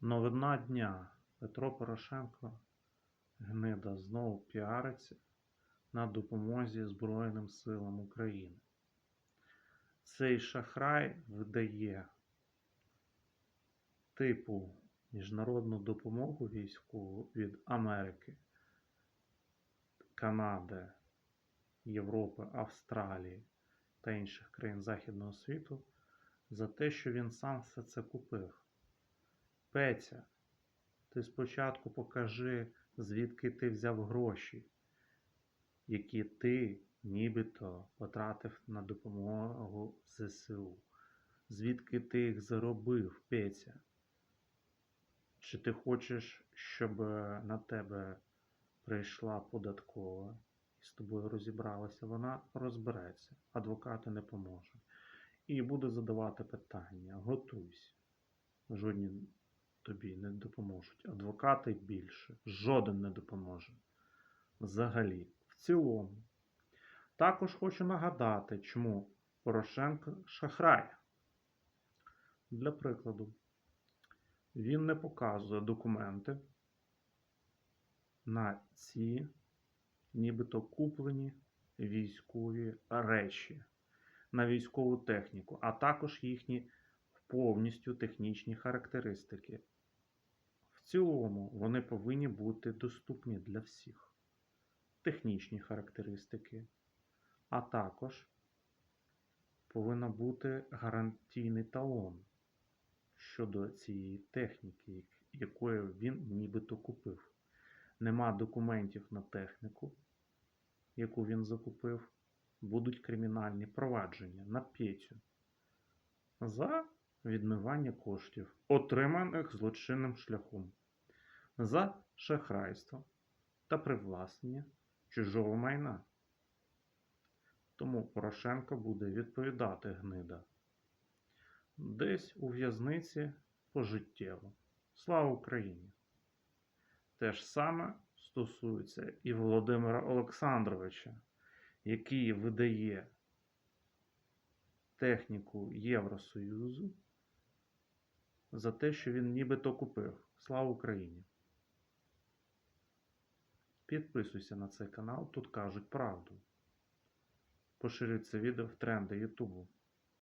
Новина дня. Петро Порошенко гнида знову піариться на допомозі Збройним силам України. Цей шахрай видає типу міжнародну допомогу військову від Америки, Канади, Європи, Австралії та інших країн Західного світу за те, що він сам все це купив. Петя, ти спочатку покажи, звідки ти взяв гроші, які ти нібито потратив на допомогу ЗСУ. Звідки ти їх заробив, Петя? Чи ти хочеш, щоб е, на тебе прийшла податкова і з тобою розібралася? Вона розбереться, адвокати не поможуть. І буде задавати питання. Готуйся. Жодні тобі не допоможуть. Адвокати більше. Жоден не допоможе. Взагалі, в цілому. Також хочу нагадати, чому Порошенко шахрай. Для прикладу, він не показує документи на ці нібито куплені військові речі, на військову техніку, а також їхні повністю технічні характеристики. Цілому вони повинні бути доступні для всіх. Технічні характеристики, а також повинен бути гарантійний талон щодо цієї техніки, якою він нібито купив. Нема документів на техніку, яку він закупив, будуть кримінальні провадження на Петю за відмивання коштів, отриманих злочинним шляхом, за шахрайство та привласнення чужого майна. Тому Порошенко буде відповідати гнида. Десь у в'язниці пожиттєво. Слава Україні! Те ж саме стосується і Володимира Олександровича, який видає техніку Євросоюзу за те, що він нібито купив. Слава Україні! Підписуйся на цей канал, тут кажуть правду. Поширюй це відео в тренди Ютубу.